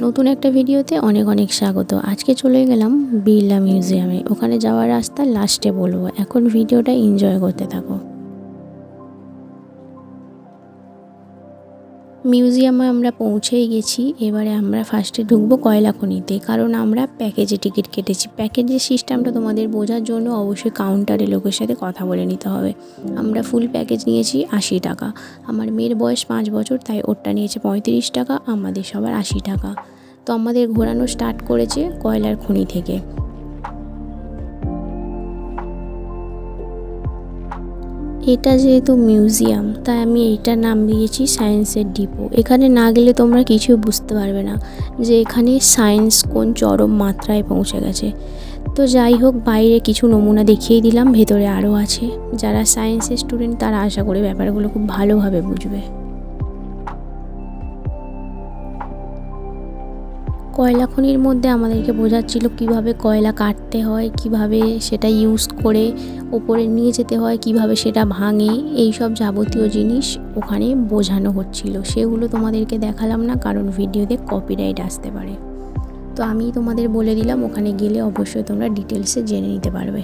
নতুন একটা ভিডিওতে অনেক অনেক স্বাগত। আজকে চলে গেলাম বিড়লা মিউজিয়ামে। ওখানে যাওয়ার রাস্তা লাস্টে বলব। এখন ভিডিওটা এনজয় করতে থাকো। মিউজিয়ামে আমরা পৌঁছেই গেছি, এবারে আমরা ফার্স্টে ঢুকবো কয়লা খনিতে, কারণ আমরা প্যাকেজে টিকিট কেটেছি। প্যাকেজের সিস্টেমটা তোমাদের বোঝার জন্য অবশ্যই কাউন্টারে লোকের সাথে কথা বলে নিতে হবে। আমরা ফুল প্যাকেজ নিয়েছি আশি টাকা। আমার মেয়ের বয়স পাঁচ বছর, তাই ওরটা নিয়েছে পঁয়ত্রিশ টাকা, আমাদের সবার আশি টাকা। তো আমাদের ঘোরানো স্টার্ট করেছে কয়লার খনি থেকে। এটা যেহেতু মিউজিয়াম, তাই আমি এইটার নাম দিয়েছি সায়েন্সের ডিপো। এখানে না গেলে তোমরা কিছু বুঝতে পারবে না যে এখানে সায়েন্স কোন চরম মাত্রায় পৌঁছে গেছে। তো যাই হোক, বাইরে কিছু নমুনা দেখিয়ে দিলাম, ভেতরে আরও আছে। যারা সায়েন্সের স্টুডেন্ট, তারা আশা করে ব্যাপারগুলো খুব ভালোভাবে বুঝবে। কয়লা খনির মধ্যে আমাদেরকে বোঝাচ্ছিল কীভাবে কয়লা কাটতে হয়, কীভাবে সেটা ইউজ করে ওপরে নিয়ে যেতে হয়, কীভাবে সেটা ভাঙে এই সব যাবতীয় জিনিস ওখানে বোঝানো হচ্ছিল। সেগুলো তোমাদেরকে দেখালাম না, কারণ ভিডিওতে কপিরাইট আসতে পারে। তো আমি তোমাদের বলে দিলাম, ওখানে গেলে অবশ্যই তোমরা ডিটেলসে জেনে নিতে পারবে।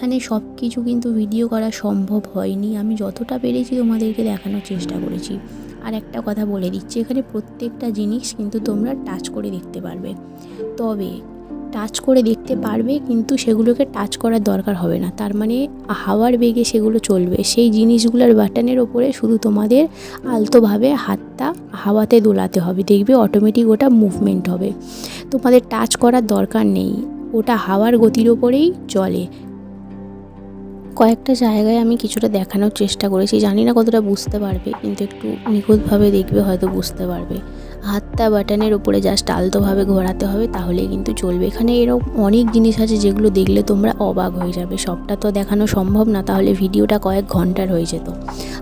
এখানে সব কিছু কিন্তু ভিডিও করা সম্ভব হয়নি। আমি যতটা পেরেছি তোমাদেরকে দেখানোর চেষ্টা করেছি। আর একটা কথা বলে দিচ্ছি, এখানে প্রত্যেকটা জিনিস কিন্তু তোমরা টাচ করে দেখতে পারবে। তবে টাচ করে দেখতে পারবে, কিন্তু সেগুলোকে টাচ করার দরকার হবে না। তার মানে হাওয়ার বেগে সেগুলো চলবে। সেই জিনিসগুলোর বাটনের ওপরে শুধু তোমাদের আলতোভাবে হাতটা হাওয়াতে দোলাতে হবে। দেখবে অটোমেটিক ওটা মুভমেন্ট হবে। তোমাদের টাচ করার দরকার নেই। ওটা হাওয়ার গতির ওপরেই চলে। কয়েকটা জায়গায় আমি কিছুটা দেখানোর চেষ্টা করেছি। জানি না কতটা বুঝতে পারবে, কিন্তু একটু নিখুঁতভাবে দেখবে হয়তো বুঝতে পারবে। হাতটা বাটনের উপরে জাস্ট আলতোভাবে ঘোরাতে হবে, তাহলেই কিন্তু চলবে। এখানে এরকম অনেক জিনিস আছে যেগুলো দেখলে তোমরা অবাক হয়ে যাবে। সবটা তো দেখানো সম্ভব না, তাহলে ভিডিওটা কয়েক ঘণ্টার হয়ে যেত।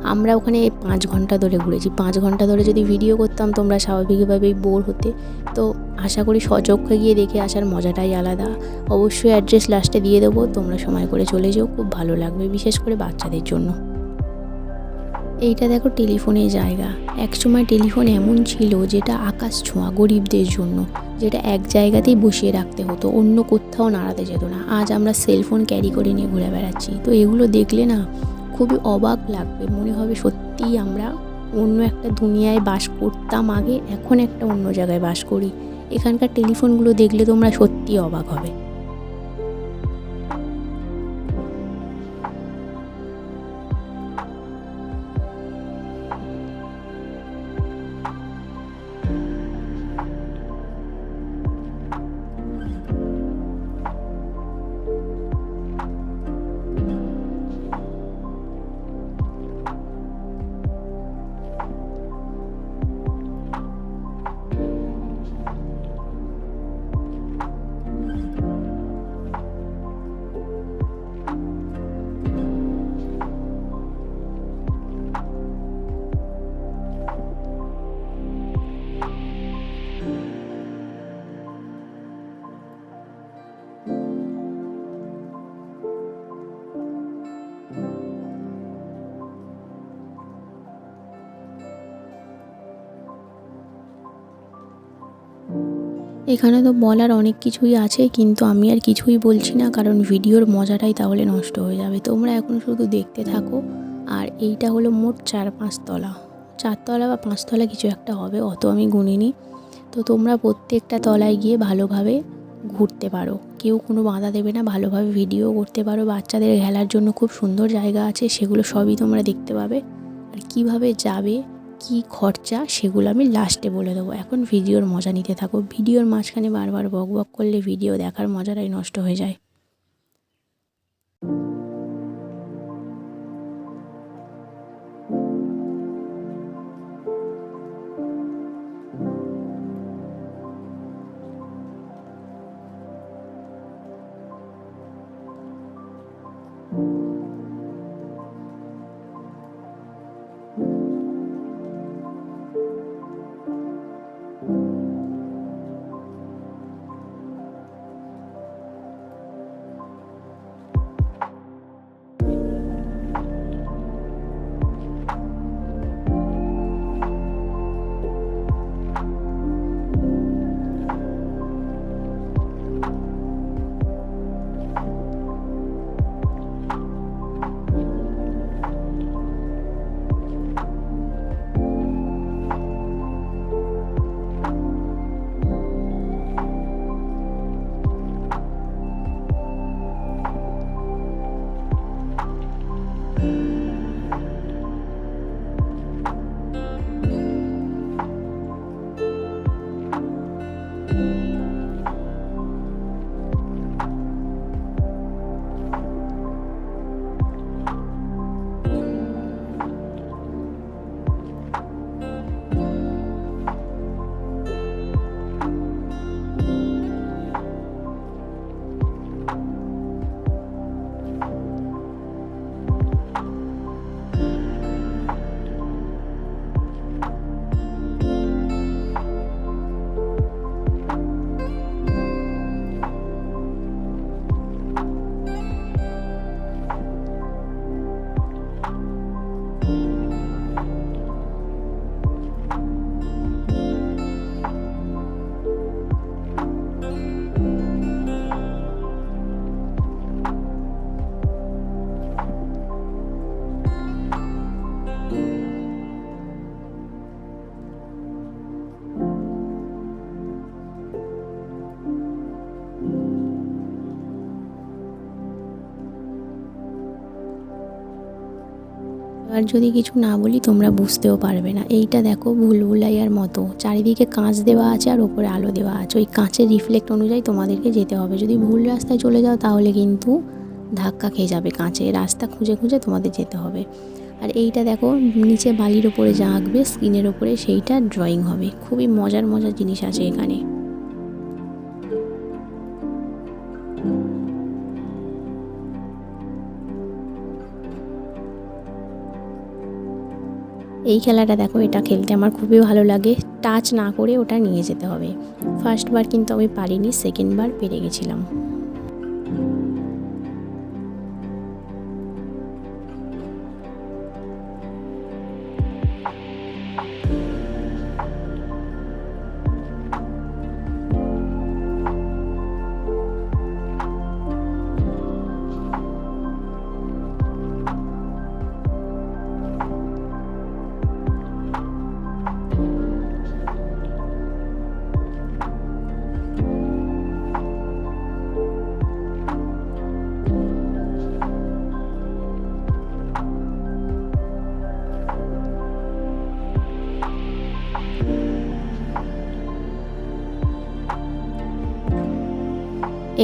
আমরা ওখানে পাঁচ ঘণ্টা ধরে ঘুরেছি। পাঁচ ঘণ্টা ধরে যদি ভিডিও করতাম তোমরা স্বাভাবিকভাবেই বোর হতে। তো আশা করি সচক্ষে গিয়ে দেখে আসার মজাটাই আলাদা। অবশ্যই অ্যাড্রেস লাস্টে দিয়ে দেবো, তোমরা সময় করে চলে যেও, খুব ভালো লাগবে, বিশেষ করে বাচ্চাদের জন্য। এইটা দেখো টেলিফোনের জায়গা। একসময় টেলিফোন এমন ছিল যেটা আকাশ ছোঁয়া গরিবদের জন্য, যেটা এক জায়গাতেই বসিয়ে রাখতে হতো, অন্য কোথাও নাড়াতে যেত না। আজ আমরা সেলফোন ক্যারি করে নিয়ে ঘুরে বেড়াচ্ছি। তো এগুলো দেখলে না খুবই অবাক লাগবে, মনে হবে সত্যিই আমরা অন্য একটা দুনিয়ায় বাস করতাম আগে, এখন একটা অন্য জায়গায় বাস করি। এখানকার টেলিফোনগুলো দেখলে তোমরা সত্যিই অবাক হবে। এখানে তো বলার অনেক কিছুই আছে, কিন্তু আমি আর কিছুই বলছি না, কারণ ভিডিওর মজাটাই তাহলে নষ্ট হয়ে যাবে। তোমরা এখন শুধু দেখতে থাকো, আর এইটা হলো মোট চার পাঁচতলা। চারতলা বা পাঁচতলা কিছু একটা হবে, অত আমি গুনিনি। তো তোমরা প্রত্যেকটা তলায় গিয়ে ভালোভাবে ঘুরতে পারো। কেউ কোনো বাধা দেবে না, ভালোভাবে ভিডিও করতে পারো। বাচ্চাদের খেলার জন্য খুব সুন্দর জায়গা আছে, সেগুলো সবই তোমরা দেখতে পাবে। আর কীভাবে যাবে কি খরচা সেগুলো আমি লাস্টে বলে দেবো। এখন ভিডিওর মজা নিতে থাকো। ভিডিওর মাঝখানে বারবার বক বক করলে ভিডিও দেখার মজাটাই নষ্ট হয়ে যায়। আর যদি কিছু না বলি, তোমরা বুঝতেও পারবে না। এইটা দেখো ভুলভুলাইয়ার মতো। চারিদিকে কাঁচ দেওয়া আছে আর ওপরে আলো দেওয়া আছে। ওই কাঁচের রিফ্লেক্ট অনুযায়ী তোমাদেরকে যেতে হবে। যদি ভুল রাস্তায় চলে যাও, তাহলে কিন্তু ধাক্কা খেয়ে যাবে কাঁচে। রাস্তা খুঁজে খুঁজে তোমাদের যেতে হবে। আর এইটা দেখো, নিচে বালির ওপরে যা আঁকবে, স্ক্রিনের ওপরে সেইটা ড্রয়িং হবে। খুবই মজার মজার জিনিস আছে এখানে। এই খেলাটা দেখো, এটা খেলতে আমার খুবই ভালো লাগে। টাচ না করে ওটা নিয়ে যেতে হবে। ফার্স্টবার কিন্তু আমি পারিনি সেকেন্ডবার পেরে গেছিলাম।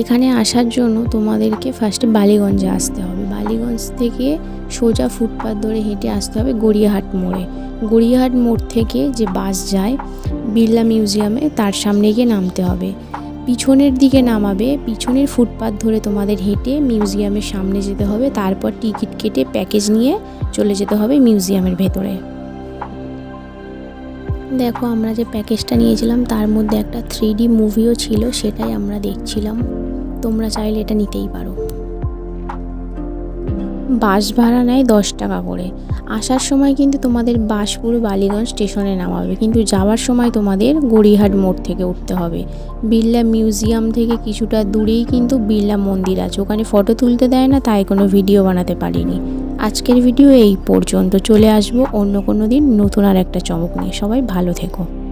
এখানে আসার জন্য তোমাদেরকে ফার্স্টে বালিগঞ্জে আসতে হবে। বালিগঞ্জ থেকে সোজা ফুটপাথ ধরে হেঁটে আসতে হবে গড়িয়াহাট মোড়ে। গড়িয়াহাট মোড় থেকে যে বাস যায়, বিড়লা মিউজিয়ামে তার সামনে গিয়ে নামতে হবে। পিছনের দিকে নামাবে, পিছনের ফুটপাথ ধরে তোমাদের হেঁটে মিউজিয়ামের সামনে যেতে হবে, তারপর টিকিট কেটে প্যাকেজ নিয়ে চলে যেতে হবে মিউজিয়ামের ভেতরে। দেখো, আমরা যে প্যাকেজটা নিয়েছিলাম, তার মধ্যে একটা থ্রি মুভিও ছিল, সেটাই আমরা দেখছিলাম। তোমরা চাইলে এটা নিতেই পারো। বাস ভাড়া নেয় দশ টাকা করে। আসার সময় কিন্তু তোমাদের বাসপুর বালিগঞ্জ স্টেশনে নামাবে। কিন্তু যাওয়ার সময় তোমাদের গড়িহাট মোড় থেকে উঠতে হবে। বিড়লা মিউজিয়াম থেকে কিছুটা দূরেই কিন্তু বিড়লা মন্দির আছে। ওখানে ফটো তুলতে দেয় না, তাই কোনো ভিডিও বানাতে পারিনি। আজকের ভিডিও এই পর্যন্ত। চলে আসব অন্য কোনো দিন নতুন আর একটা চমক নিয়ে। সবাই ভালো থেকো।